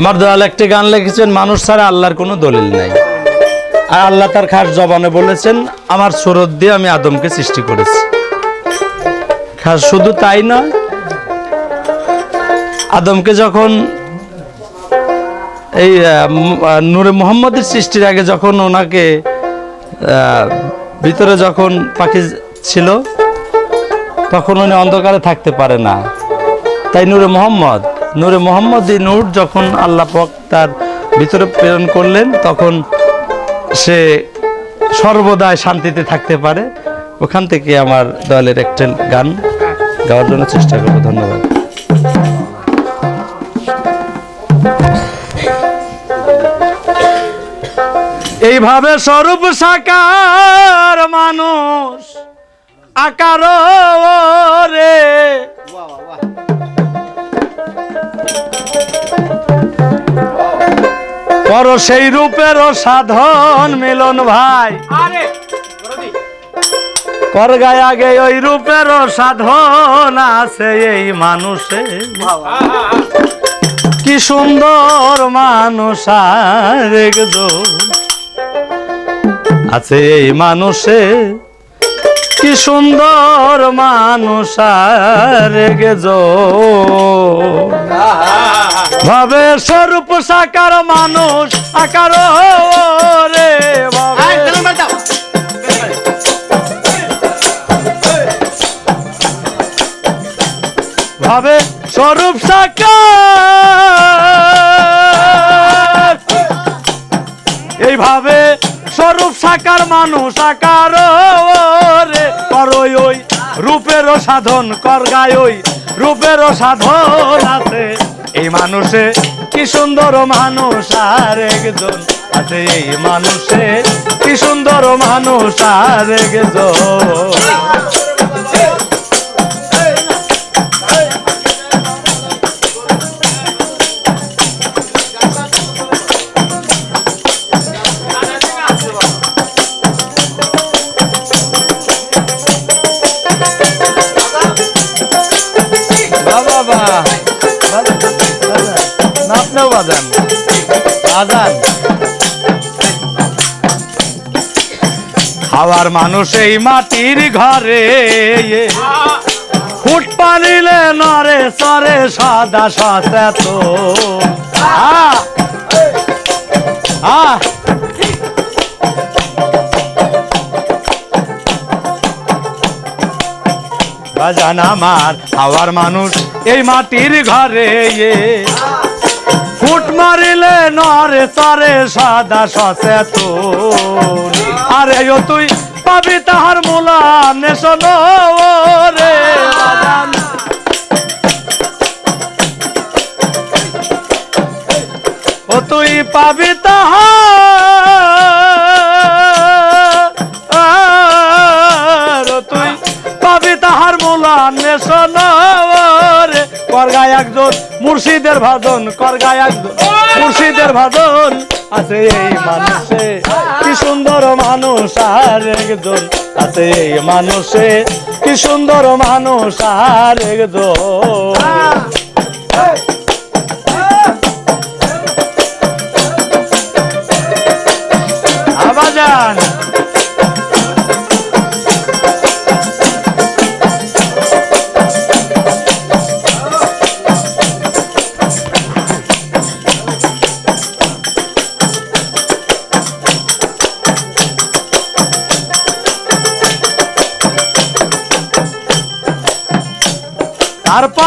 আমার দয়াল একটি গান লিখেছেন, মানুষ ছাড়া আল্লাহর কোনো দলিল নাই। আর আল্লাহ তার খাস জবানে বলেছেন, আমার সুরত দিয়ে আমি আদমকে সৃষ্টি করেছি। খাস শুধু তাই নয়, আদমকে যখন এই নূরে মোহাম্মদের সৃষ্টির আগে যখন ওনাকে ভিতরে যখন পাখি ছিল, তখন উনি অন্ধকারে থাকতে পারে না। তাই নূরে মোহাম্মদ নূরে মোহাম্মদ নূর যখন আল্লাহ পাক তার ভিতরে প্রেরণ করলেন, তখন সে সর্বদাই শান্তিতে থাকতে পারে। ওখান থেকে আমার দলের একটা গান গাওয়ার জন্য চেষ্টা করব। ধন্যবাদ। এইভাবে স্বরূপ সাকার মানুষ আকার রে। কর সেই রূপের সাধন মিলন ভাই। কর গায়ে আগে ওই রূপের সাধন আছে এই মানুষে। কি সুন্দর মানুষ আর আছে এই মানুষে কি সুন্দর মানুষ একজন ভাবে স্বরূপ সাকার মানুষ আকার রে ভাবে। স্বরূপ সাকার। এইভাবে স্বরূপ সাকার মানুষ আকার রে করই ওই। রূপেরও সাধন কর ওই। রূপেরও সাধন আছে। এই মানুষে কি সুন্দর মানুষ আর একজন আছে এই মানুষে। কি সুন্দর মানুষ আর একজন খাওয়ার মানুষ এই মাটির ঘরে। ফুট পানিলে নরে সরে সাদা সচেত বাজান আমার হাওয়ার মানুষ এই মাটির ঘরে। ফুট মারিলে নরে সরে সাদা সসে তোর আরে ও তুই পাবি তাহার মূলা নেশন রে ও তুই পাবি মূলা নেশন রে করগায় একজন, মুর্শিদের ভাজন করগায় একজন, মুর্শিদের ভাজন। আছে এই মানুষে, কি সুন্দর মানুষ আর একজন। আছে এই মানুষে, কি সুন্দর মানুষ আর একজন।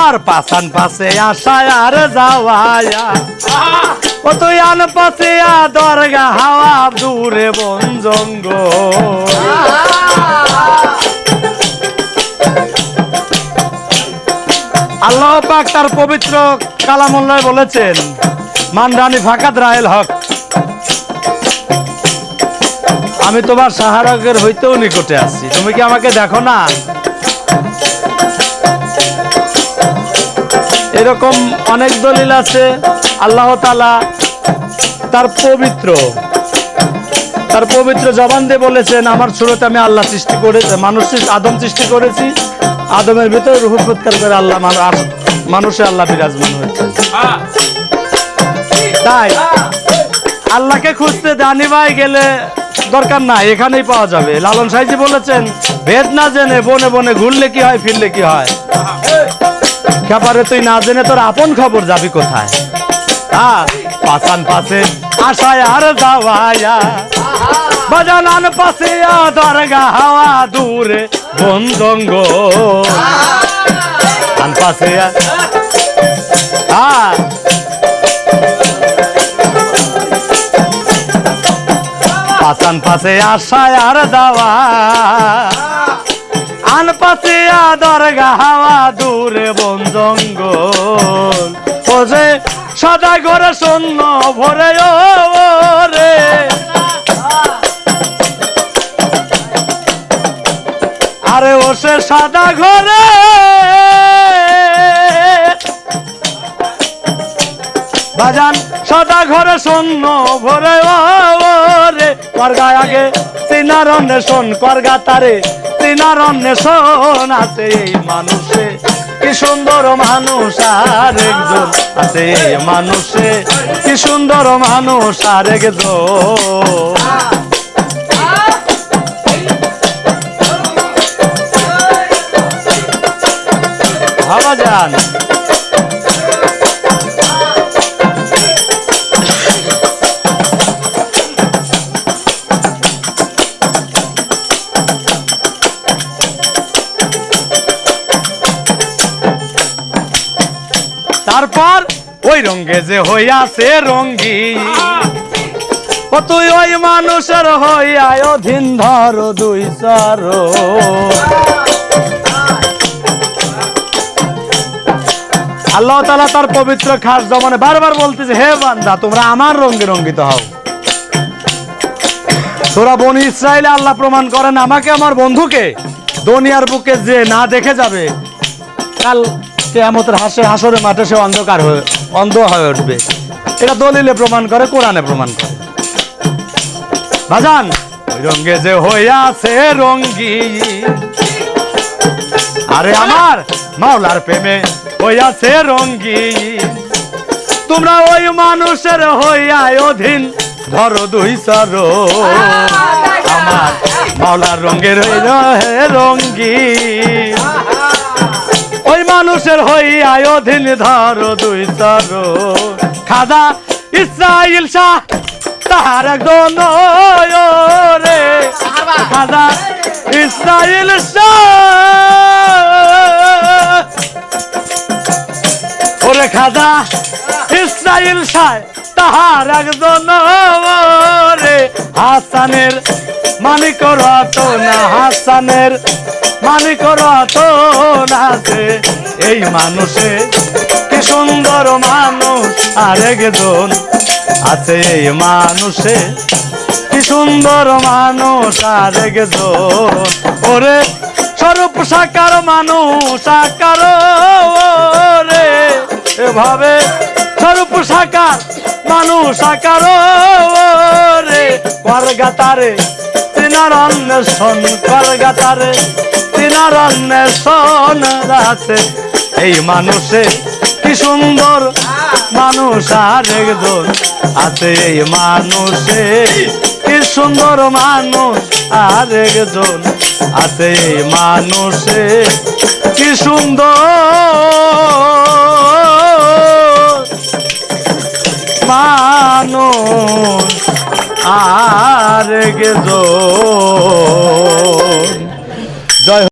তারপর পাশান পাশে আশায় আর যাওয়ায়া। ও তুই আন পাশে দরগা হাওয়া দূরে বন জঙ্গল। আল্লাহ পাক তার পবিত্র কালামুল্লাহ বলেছেন, মানরানি ফাকাত রাহেল হক, আমি তোমার সাহারকের হইতেও নিকটে আসছি তুমি কি আমাকে দেখো না? এরকম অনেক দলিল আছে, আল্লাহ তালা তার পবিত্র তার পবিত্র জবান দিয়ে বলেছেন, আমার সুরতে আমি আল্লাহ সৃষ্টি করেছি, মানুষ আদম সৃষ্টি করেছি। আদমের ভিতরে রূপ প্রত্যার করে আল্লাহ মানু- মানুষে আল্লাহ বিরাজমান হয়েছে। ভাই আল্লাহকে খুঁজতে দানি ভাই গেলে দরকার নাই, এখানেই পাওয়া যাবে। লালন সাইজি বলেছেন ভেদ না জেনে বনে বনে ঘুরলে কি হয়, ফিরলে কি হয়? ব্যাপারে তুই না জেনে তোর আপন খবর যাবি কোথায়? পাশে আশায় আর পাশে দূরে বন্ধঙ্গ আশায় আর যাওয়া। আন পাশে দরগা হাওয়া দূরে বন জঙ্গল যে সদা ঘরে শূন্য ভরে রে আরে ও সে সাদা ঘরে। বাজান, সদা ঘরে শূন্য ভরে, ও রে করগা আগে তিনার শোন, করগা তারে। তিনার অন্বেষণ আছে এই মানুষে। কি সুন্দর মানুষ আর একজন আছে এই মানুষে। কি সুন্দর মানুষ আর একজন ভাবা তারপর ওই রঙ্গে যে হইয়াছে রঙ্গি ও তুই ওই মানুষের হইয়ায় অধীন ধর দুই চার। আল্লাহ তালা তার পবিত্র খাস জমানে বারবার বলতেছে, হে বান্দা, তোমরা আমার রঙ্গে রঙ্গিত হও। তোরা বনি ইসরায়েলে আল্লাহ প্রমাণ করেন, আমাকে আমার বন্ধুকে দুনিয়ার বুকে যে না দেখে যাবে, কাল কেয়ামতের হাসে হাসরের মাঠে সে অন্ধকার হয়ে, অন্ধ হয়ে উঠবে। এটা দলিলে প্রমাণ করে, কোরআনে প্রমাণ করে। ভাজান রঙ্গে যে হইয়াছে রঙ্গি, আরে আমার মাওলার প্রেমে হইয়াছে রঙ্গি। তোমরা ওই মানুষের হইয়ায় অধীন, ধরো দুই সর আমার মাওলার হইল হে রঙ্গি। ওই মানুষের হইয়ায় অধীন ধরো দুই সর খাদা ইসরাইল শাহ তাহার একজন রে। খাদা ইসরাইল শাহ। ওরে খাদা ইসরাইল শাহ তাহার একজন রে। হাসানের মানিক রত না হাসানের মানিক রত না এই মানুষে কি সুন্দর মানুষ আর একজন আছে এই মানুষে। কি সুন্দর মানুষ আর একজন ওরে স্বরূপ সাকার মানুষ, আকার রে এভাবে স্বরূপ সাকার মানুষ, আকার রে তিনার অন্বেষণ করগাতারে তিনার অন্বেষণ আছে এই মানুষে কি সুন্দর মানুষ আর একজন। আছে এই মানুষে কি সুন্দর মানুষ আর একজন। আছে এই মানুষে কি সুন্দর মানুষ আর একজন।